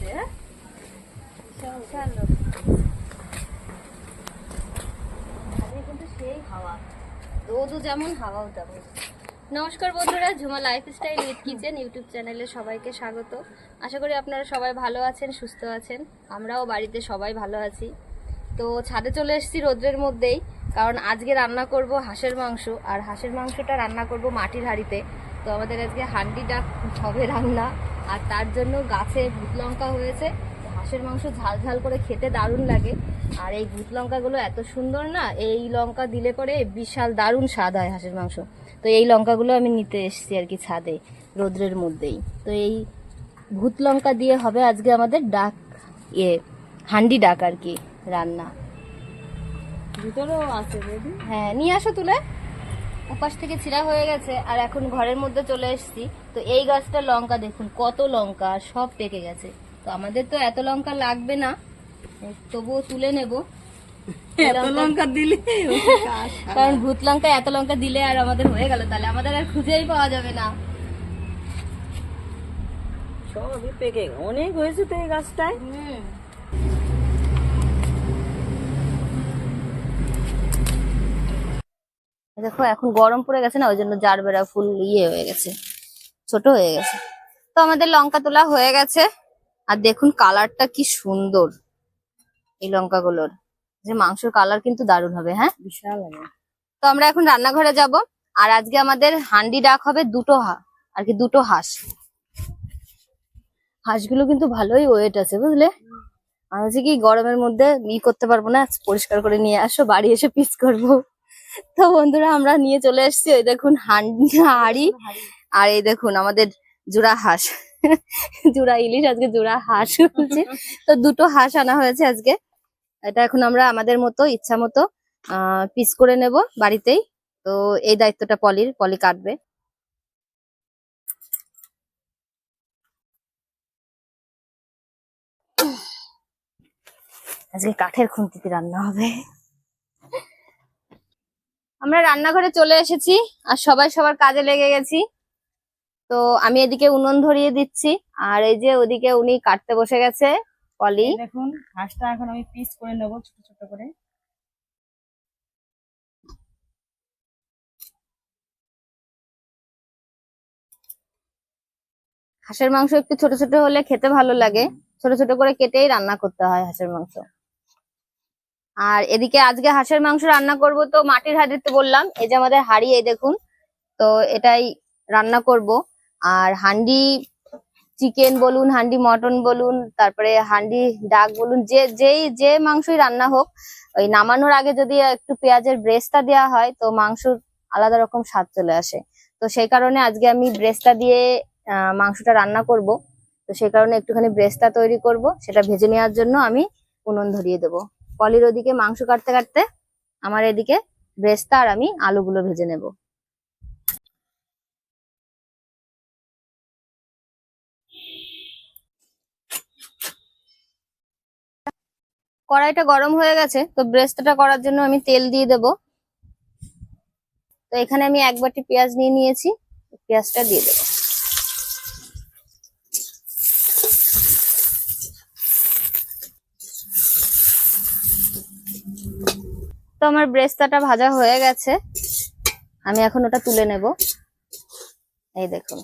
বিশাল কিন্তু সেই হাওয়া। রোদও যেমন, হাওয়াও তেমন। নমস্কার বন্ধুরা, Jhuma lifestyle with kitchen YouTube চ্যানেলে সবাইকে স্বাগত। আশা করি আপনারা সবাই ভালো আছেন, সুস্থ আছেন। আমরাও বাড়িতে সবাই ভালো আছি। তো ছাদে চলে এসেছি রোদ্রের মধ্যেই, কারণ আজকে রান্না করব হাঁসের মাংস। আর হাঁসের মাংসটা রান্না করব মাটির হাঁড়িতে। তো আমাদের আজকে হান্ডিটা হবে রান্না। আর তার জন্য গাছে ভূত লঙ্কা হয়েছে। হাঁসের মাংস ঝাল ঝাল করে খেতে দারুণ লাগে। আর এই ভূত লঙ্কাগুলো এত সুন্দর না এই লঙ্কা দিলে পরে বিশাল দারুণ স্বাদ হয় হাঁসের মাংস। তো এই লঙ্কাগুলো আমি নিতে এসেছি আর কি ছাদে রোদ্রের মধ্যেই। তো এই ভূত লঙ্কা দিয়ে হবে আজকে আমাদের ডাক ইয়ে হান্ডি ডাক আর কি রান্না। ভিতরেও আছে হ্যাঁ নিয়ে আসো তুলে। উপাস থেকে ছিঁড়া হয়ে গেছে আর এখন ঘরের মধ্যে চলে এসেছি। তো এই গাছটা লঙ্কা দেখুন কত লঙ্কা আর সব পেকে গেছে। তো আমাদের তো এত লঙ্কা লাগবে না তবুও তুলে নেব। এত লঙ্কা দিলে কারণ ভূত লঙ্কা এত লঙ্কা দিলে আর আমাদের হয়ে গেল তাহলে আমাদের আর খুঁজেই পাওয়া যাবে না। সবই পেকে অনেক হয়েছে তো এই গাছটায়। দেখো এখন গরম পড়ে গেছে না ওই জন্য জারবেরা ফুল ইয়ে হয়ে গেছে ছোট হয়ে গেছে। তো আমাদের লঙ্কা তোলা হয়ে গেছে আর দেখুন কালারটা কি সুন্দর এই লঙ্কাগুলোর। যে মাংসের কালার কিন্তু দারুণ হবে হ্যাঁ? বিশাল তো আমরা এখন রান্নাঘরে যাব আর আজকে আমাদের হান্ডি ডাক হবে দুটো হা আর কি দুটো হাঁস। হাঁসগুলো কিন্তু ভালোই ওয়েট আছে বুঝলে? আমি হচ্ছে কি গরমের মধ্যে ই করতে পারব না পরিষ্কার করে নিয়ে আসো বাড়ি এসে পিস করব। তো বন্ধুরা, আমরা নিয়ে চলে এসেছি ওই দেখুন হাড়ি আর এই দেখুন আমাদের জোড়া হাঁস। জোড়া ইলিশ, আজকে জোড়া হাঁস হচ্ছে তো দুটো হাঁস আনা হয়েছে আজকে। এটা এখন আমরা আমাদের মতো, ইচ্ছা মতো পিস করে নেব বাড়িতেই। তো এই দায়িত্বটা পলির, পলি কাটবে। আজকে কাঠের খুন্তিতে রান্না হবে। আমরা রান্নাঘরে চলে এসেছি আর সবাই সবার কাজে লেগে গেছি। তো আমি এদিকে উনুন ধরিয়ে দিচ্ছি আর এই যে ওদিকে উনি কাটতে বসে গেছে এই দেখুন হাঁসটা এখন আমি পিস করে নেব ছোট ছোট করে। হাঁসের মাংস একটু ছোট ছোট হলে খেতে ভালো লাগে। ছোট ছোট করে কেটেই রান্না করতে হয় হাঁসের মাংস। আর এদিকে আজকে হাঁসের মাংস রান্না করব তো মাটির হাঁড়িতে বললাম, এই যে আমাদের হাঁড়ি, এই দেখুন, তো এটাই রান্না করব। আর হান্ডি চিকেন বলুন হান্ডি মটন বলুন, তারপরে হান্ডি ডাক বলুন, যে, যেই, যে মাংসই রান্না হোক, ওই নামানোর আগে যদি একটু পেঁয়াজের ব্রেস্তা দেওয়া হয়, তো মাংসর আলাদা রকম স্বাদ চলে আসে। তো সেই কারণে আজকে আমি ব্রেস্তা দিয়ে মাংসটা রান্না করব। তো সেই কারণে একটুখানি ব্রেস্তা তৈরি করব, সেটা ভেজে নেওয়ার জন্য আমি উনুন ধরিয়ে দেবো। পলির ওদিকে মাংস কাটতে কাটতে আমার এদিকে ব্রেস্তা আর আমি আলুগুলো ভেজে নেব। কড়াইটা গরম হয়ে গেছে, তো ব্রেস্তাটা করার জন্য আমি তেল দিয়ে দেব। তো এখানে আমি এক বাটি পেঁয়াজ নিয়ে নিয়েছি, পেঁয়াজটা দিয়ে দেবো। তো আমার ব্রেস্তাটা ভাজা হয়ে গেছে। আমি এখন ওটা তুলে নেব। এই দেখুন।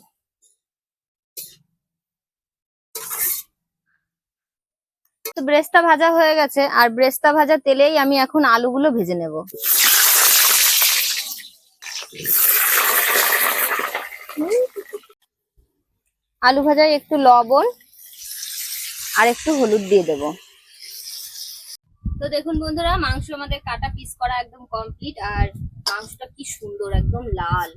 তো ব্রেস্তা ভাজা হয়ে গেছে। আর ব্রেস্তা ভাজা তেলেই আমি এখন আলুগুলো ভেজে নেব। আলু ভাজায় একটু লবণ আর একটু হলুদ দিয়ে দেবো। তো দেখুন বন্ধুরা, মাংস আমাদের কাটা পিস করা একদম কমপ্লিট আর মাংসটা কি সুন্দর, একদম লাল।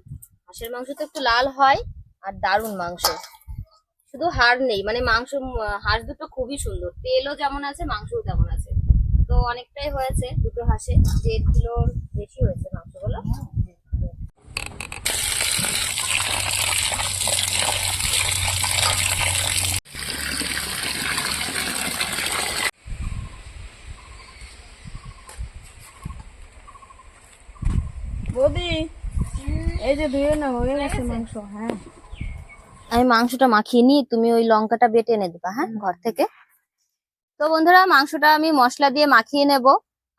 হাঁসের মাংস তো একটু লাল হয়, আর দারুণ মাংস। শুধু হাড় নেই মানে মাংস হাঁস দুটো খুবই সুন্দর। তেলও যেমন আছে, মাংসও তেমন আছে। তো অনেকটাই হয়েছে দুটো হাঁসে, দেড় কিলোর বেশি হয়েছে মাংসগুলো বৌদি এই যে ধুয়ে না হয়ে গেছে মাংস হ্যাঁ। আমি মাংসটা মাখিয়ে নিই তুমি ওই লঙ্কাটা বেটে এনে দিবা হ্যাঁ ঘর থেকে। তো বন্ধুরা মাংসটা আমি মশলা দিয়ে মাখিয়ে নেব।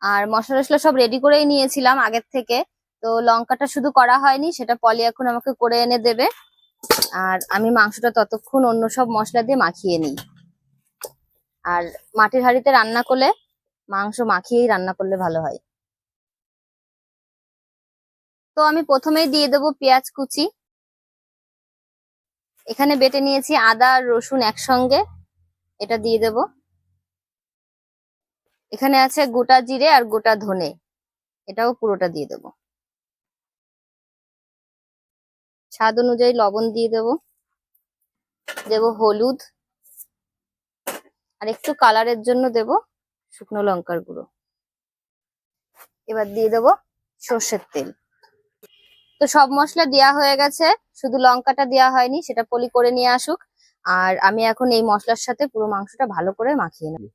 আর মশলা টশলা সব রেডি করেই নিয়েছিলাম আগের থেকে। তো লঙ্কাটা শুধু করা হয়নি সেটা পলি এখন আমাকে করে এনে দেবে। আর আমি মাংসটা ততক্ষণ অন্য সব মশলা দিয়ে মাখিয়ে নিই। আর মাটির হাঁড়িতে রান্না করলে মাংস মাখিয়েই রান্না করলে ভালো হয়। তো আমি প্রথমেই দিয়ে দেবো পেঁয়াজ কুচি। এখানে বেটে নিয়েছি আদা আর রসুন একসঙ্গে। এটা দিয়ে দেব। এখানে আছে গোটা জিরে আর গোটা ধনে। এটাও পুরোটা দিয়ে দেব। স্বাদ অনুযায়ী লবণ দিয়ে দেব। দেব হলুদ। আর একটু কালারের জন্য দেব শুকনো লঙ্কার গুঁড়ো। এবার দিয়ে দেব সর্ষের তেল। তো সব মশলা দেওয়া হয়ে গেছে। শুধু লঙ্কাটা দেওয়া হয়নি, সেটা পলি করে নিয়ে আসুক। আর আমি এখন এই মশলার সাথে পুরো মাংসটা ভালো করে মাখিয়ে নেব।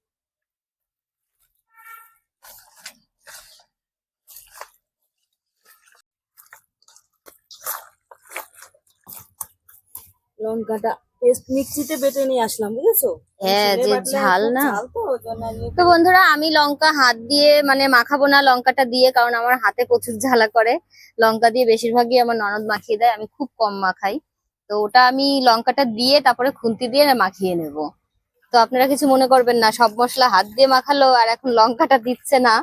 লঙ্কাটা পেস্ট মিক্সিতে বেটে নিয়ে আসলাম বুঝেছ? হ্যাঁ, যে ঝাল না। তো বন্ধুরা আমি লঙ্কা হাত দিয়ে মানে মাখাবো না লঙ্কাটা দিয়ে কারণ আমার হাতে প্রচুর ঝালা করে। লঙ্কা দিয়ে বেশিরভাগই আমার ননদ মাখিয়ে দেয় আমি খুব কম মাখাই। তো ওটা আমি লঙ্কাটা দিয়ে তারপরে খুন্তি দিয়ে মাখিয়ে নেব। তো আপনারা কিছু মনে করবেন না সব মশলা হাত দিয়ে মাখালো আর এখন লঙ্কাটা দিচ্ছে না।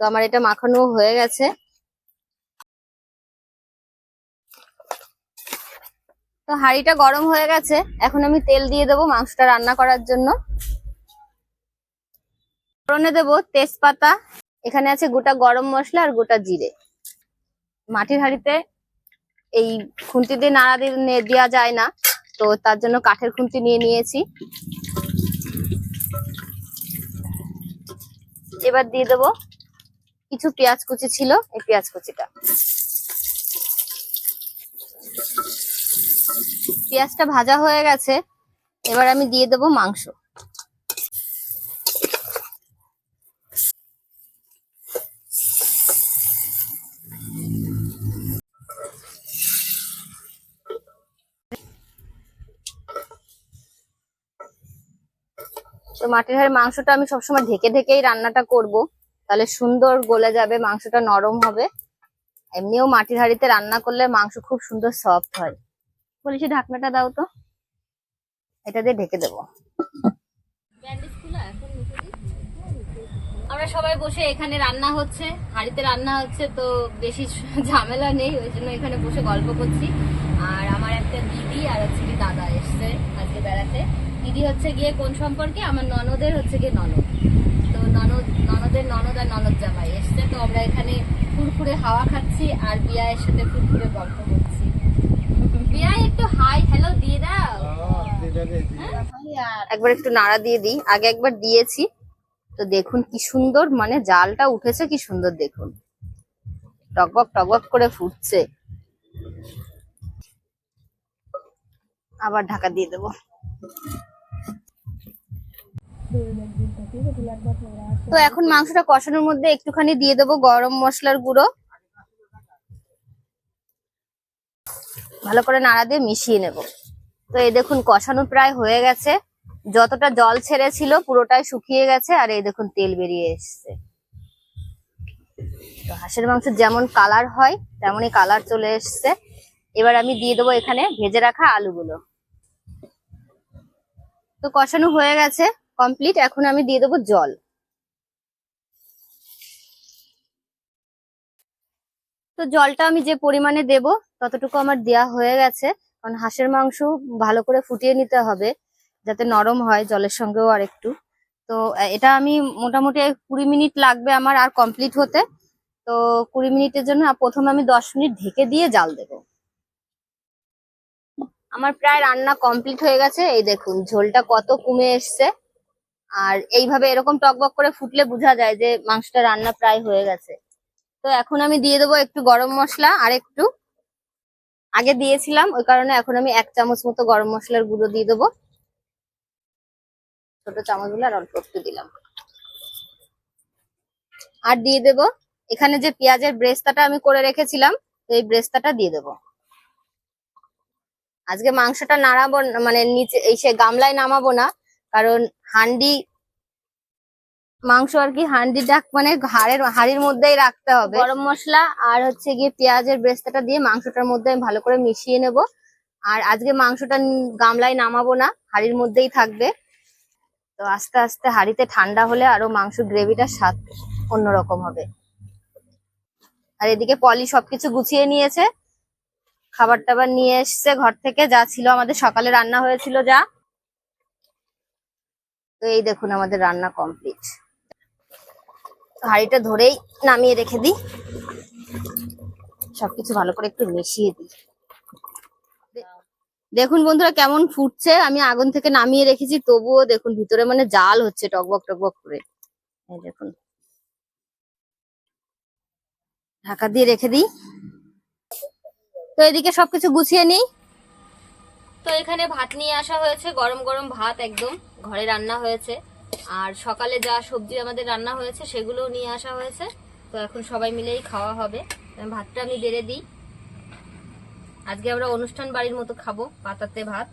তো আমার এটা মাখানো হয়ে গেছে। তো হাঁড়িটা গরম হয়ে গেছে। এখন আমি তেল দিয়ে দেবো মাংসটা রান্না করার জন্য। ফোড়নে দেবো তেজপাতা। এখানে আছে গোটা গরম মশলা আর গোটা জিরে। মাটির হাঁড়িতে এই খুন্তি দিয়ে নাড়া দিয়ে দেওয়া যায় না। তো তার জন্য কাঠের খুন্তি নিয়ে নিয়েছি। এবার দিয়ে দেবো কিছু পেঁয়াজ কুচি ছিল, এই পেঁয়াজ কুচিটা। পেঁয়াজটা ভাজা হয়ে গেছে, এবার আমি দিয়ে দেবো মাংস। তো মাটির হাড়ের মাংসটা আমি সবসময় ঢেকে ঢেকেই রান্নাটা করব, তাহলে সুন্দর গলে যাবে, মাংসটা নরম হবে। এমনিও মাটির হাঁড়িতে রান্না করলে মাংস খুব সুন্দর সফট হয়। বলিস ঢাকনাটা দাও তো। এটা দিয়ে ঢেকে দেবো। আমরা সবাই বসে এখানে রান্না হচ্ছে, হাঁড়িতে রান্না হচ্ছে, তো বেশি ঝামেলা নেই, ওই জন্য এখানে বসে গল্প করছি। আর আমার একটা দিদি আর হচ্ছে কি দাদা এসছে আজকে বেড়াতে। দিদি হচ্ছে গিয়ে কোন সম্পর্কে? আমার ননদের হচ্ছে গিয়ে ননদ। তো ননদ, ননদের ননদ আর ননদ জামাই এসছে, তো আমরা এখানে ফুরফুরে হাওয়া খাচ্ছি আর বিয়ায়ের সাথে ফুরফুরে গল্প করছি। একটু হাই হ্যালো দিয়ে দাও। একবার একটু নাড়া দিয়ে দিই। আগে একবার দিয়েছি। তো দেখুন কি সুন্দর মানে জালটা উঠেছে কি সুন্দর দেখুন। টকবক টকবক করে ফুটছে। আবার ঢাকা দিয়ে দেবো। তো এখন মাংসটা কষানোর মধ্যে একটুখানি দিয়ে দেবো গরম মশলার গুঁড়ো। ভালো করে নাড়া দিয়ে মিশিয়ে নেব। তো এই দেখুন, কষানো প্রায় হয়ে গেছে। যতটা জল ছেড়েছিল পুরোটাই শুকিয়ে গেছে আর এই দেখুন, তেল বেরিয়ে এসছে। তো হাঁসের মাংস যেমন কালার হয়, তেমনই কালার চলে এসছে। এবার আমি দিয়ে দেবো এখানে ভেজে রাখা আলুগুলো। তো কষানো হয়ে গেছে কমপ্লিট। এখন আমি দিয়ে দেবো জল। তো জলটা আমি যে পরিমাণে দেব, ততটুকু আমার দেয়া হয়ে গেছে। কারণ হাঁসের মাংস ভালো করে ফুটিয়ে নিতে হবে, যাতে নরম হয় জলের সঙ্গেও আর একটু তো এটা আমি মোটামুটি কুড়ি মিনিট লাগবে আমার আর কমপ্লিট হতে। তো, কুড়ি মিনিটের জন্য প্রথমে আমি দশ মিনিট ঢেকে দিয়ে জাল দেব। আমার প্রায় রান্না কমপ্লিট হয়ে গেছে। এই দেখুন, ঝোলটা কত কমে এসছে। আর এইভাবে এরকম টকবক করে ফুটলে বোঝা যায় যে মাংসটা রান্না প্রায় হয়ে গেছে। তো এখন আমি দিয়ে দেবো একটু গরম মশলা আর একটু। আগে দিয়েছিলাম, ওই কারণে এখন আমি এক চামচ মতো গরম মশলার গুঁড়ো দিয়ে দেবো। ছোট চামচগুলো আর অল্প একটু দিলাম। আর দিয়ে দেব, এখানে যে পেঁয়াজের ব্রেস্তাটা আমি করে রেখেছিলাম, তো এই ব্রেস্তাটা দিয়ে দেব। আজকে মাংসটা নাড়াবো মানে নিচে এই সে গামলায় নামাবো না, কারণ হান্ডি মাংস আর কি হান্ডি ডাক মানে হাড়ের, হাড়ির মধ্যেই রাখতে হবে। গরম মশলা আর হচ্ছে গিয়ে পেঁয়াজের বেস্তাটা দিয়ে মাংসটার মধ্যে আমি ভালো করে মিশিয়ে নেব। আর আজকে মাংসটা গামলায় নামাবো না, হাড়ির মধ্যেই থাকবে। তো আস্তে আস্তে হাড়িতে ঠান্ডা হলে আরও মাংস গ্রেভিটা স্বাদ অন্যরকম হবে। আর এদিকে পলি সবকিছু গুছিয়ে নিয়েছে। খাবার টাবার নিয়ে এসছে ঘর থেকে, যা ছিল আমাদের সকালে রান্না হয়েছিল যা। তো এই দেখুন আমাদের রান্না কমপ্লিট। হাঁড়িটা ধরেই নামিয়ে রেখে দিই। সবকিছু ভালো করে একটু মিশিয়ে দিই। দেখুন বন্ধুরা কেমন ফুটছে। আমি আগুন থেকে নামিয়ে রেখেছি, তবুও দেখুন ভিতরে মানে জাল হচ্ছে টকবক টকবক করে। দেখুন। ঢাকা দিয়ে রেখে দিই। তো এদিকে সবকিছু গুছিয়ে নিই। তো এখানে ভাত নিয়ে আসা হয়েছে, গরম গরম ভাত একদম। ঘরে রান্না হয়েছে। আর সকালে যা সবজি আমাদের রান্না হয়েছে সেগুলোও নিয়ে আসা হয়েছে। তো এখন সবাই মিলেই খাওয়া হবে। ভাতটা আমি বেড়ে দিই। আজকে আমরা অনুষ্ঠান বাড়ির মতো খাব পাতাতে ভাত।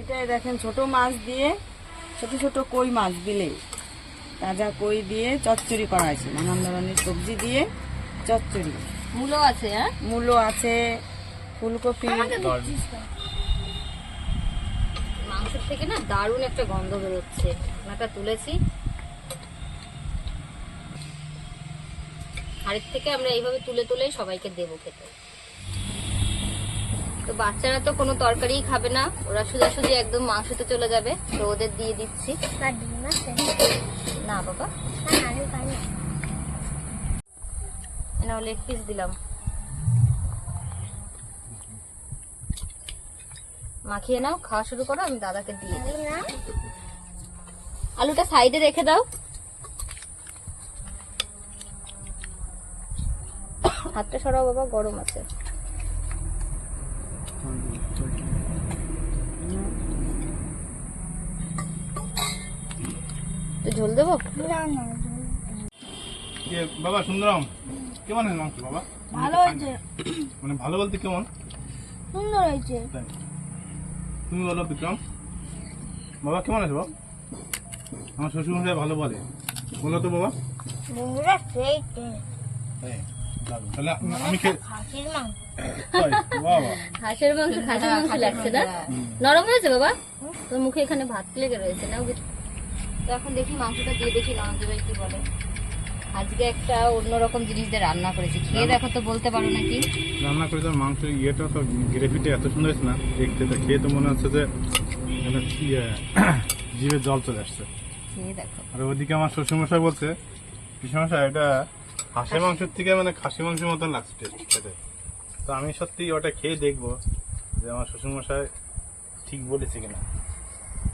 এটাই দেখেন ছোট মাছ দিয়ে ছোট ছোট কই মাছ দিলে। তাজা কই দিয়ে চচ্চড়ি করা হয়েছে। নানান ধরনের সবজি দিয়ে চচ্চড়ি। মূলো আছে হ্যাঁ? মূলো আছে ফুলকপি। মাংসের থেকে না দারুণ একটা গন্ধ বেরোচ্ছে। ওনাটা তুলেছি। হাড়ির থেকে আমরা এইভাবে তুলে তুলেই সবাইকে দেবো খেতে। তো বাচ্চারা তো কোনো তরকারিই খাবে না। ওরা সোজাসুজি একদম মাংসতে চলে যাবে। তো ওদের দিয়ে দিচ্ছি। না বাবা। না লেগ পিস দিলাম। মাখিয়ে নাও খাওয়া শুরু করো আমি দাদাকে দিয়ে দিই। আলুটা সাইডে রেখে দাও। হাতটা সরাও বাবা গরম আছে। তো ঝোল দেবো? বাবা সুন্দরম কেমন আছে মাংস বাবা? ভালো হয়েছে। মানে ভালো বলতে কেমন? সুন্দর হয়েছে। তাই। তুমি বলো বিক্রম। বাবা কেমন আছে বাবা? আমার শ্বশুর মশাই ভালো বলে। বলো তো বাবা। তাহলে আমি- মাংস। হাঁসের মাংস খাসির মাংস লাগছে না? নরম হয়েছে বাবা? তোর মুখে এখানে ভাত লেগে রয়েছে না? তো এখন দেখি মাংসটা দিয়ে দেখি ননদ ভাই কি বলে। আজকে একটা অন্যরকম জিনিস দিয়ে রান্না করেছি। খেয়ে দেখো তো বলতে পারো নাকি? রান্না করে তো মাংস ইয়েটা তো গ্রেভিটা এত সুন্দর হয়েছে না দেখতে তো খেয়ে তো মনে হচ্ছে যে জিভে জল চলে আসছে। খেয়ে দেখো। আর ওদিকে আমার শ্বশুরমশাই বলছে পিসমশাই এটা হাঁসের মাংসের থেকে মানে খাসি মাংসের মতন লাগছে টেস্ট খেতে। তো আমি সত্যি ওটা খেয়ে দেখব যে আমার শ্বশুরমশাই ঠিক বলেছে কিনা।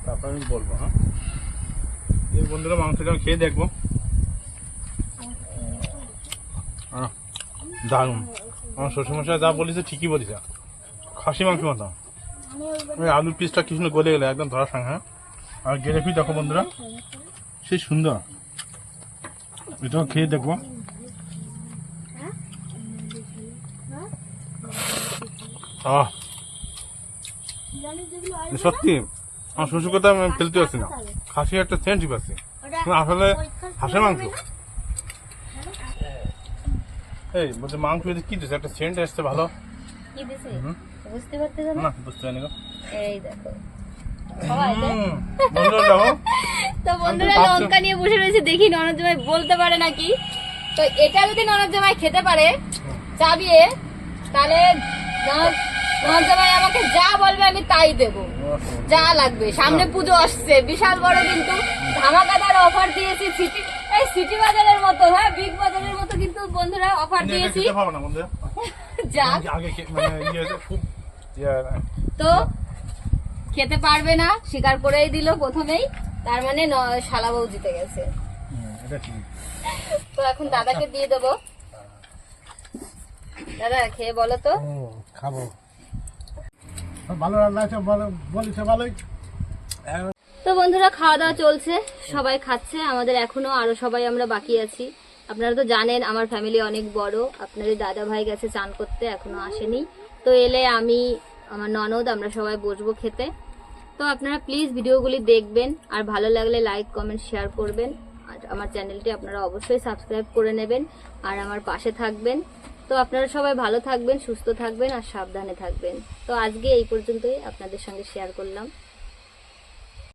তারপর আমি বলব হ্যাঁ? বন্ধুরা মাংসটা আমি খেয়ে দেখব। দারুণ। আমার শ্বশুরমশাই যা বলেছে ঠিকই বলেছে। খাসি মাংস মতো ওই আলুর পিসটা কি সুন্দর গলে গেলে, একদম ধরার সঙ্গে হ্যাঁ? আর গ্রেভি দেখো বন্ধুরা, সেই সুন্দর। এটাও খেয়ে দেখব সত্যি, আমার শ্বশুর কথা আমি ফেলতে পারছি না। খাসি একটা সেন্টই পাচ্ছি আসলে হাঁসের মাংস। এই বলছে মাংস যদি কি দিচ্ছে একটা সেন্ট আসছে ভালো। কি দিছে? বুঝতে পারতে না না বুঝতে পারিনি গো। এই দেখো। সবাই দেখ। হুম, বন্ধুরা দেখো তো বন্ধুরা লঙ্কা নিয়ে বসে রয়েছে দেখি ননদ জামাই বলতে পারে নাকি? তো এটা যদি ননদ জামাই খেতে পারে চাবিয়ে তাহলে ননদ জামাই আমাকে যা বলবে আমি তাই দেব। যা লাগবে। সামনে পুজো আসছে। বিশাল বড় কিন্তু ধামাকাদার অফার দিয়েছি সিটি এই সিটি বাজারের মতো হ্যাঁ বিগ বাজারের কিন্তু বন্ধুরা অফার দিয়েছি। খেতে পারব না বন্ধুরা যা আগে খে- মানে ইয়ে ইয়ে, তো খেতে পারবে না স্বীকার করেই দিল প্রথমেই। তার মানে ন- শালা বউ জিতে গেছে। তো এখন দাদাকে দিয়ে দেবো। দাদা খেয়ে বলো তো। খাব। ভালো রান্না আছে ভালো ভালোই। তো বন্ধুরা খাওয়া দাওয়া চলছে। সবাই খাচ্ছে আমাদের এখনও আরও সবাই আমরা বাকি আছি। আপনারা তো জানেন আমার ফ্যামিলি অনেক বড়। আপনাদের দাদা ভাই গেছে চান করতে, এখনও আসেনি। তো এলে আমি, আমার ননদ, আমরা সবাই বসবো খেতে। তো আপনারা প্লিজ ভিডিওগুলি দেখবেন, আর ভালো লাগলে লাইক কমেন্ট শেয়ার করবেন। আর আমার চ্যানেলটি আপনারা অবশ্যই সাবস্ক্রাইব করে নেবেন, আর আমার পাশে থাকবেন। তো আপনারা সবাই ভালো থাকবেন, সুস্থ থাকবেন, আর সাবধানে থাকবেন। তো আজকে এই পর্যন্তই আপনাদের সঙ্গে শেয়ার করলাম।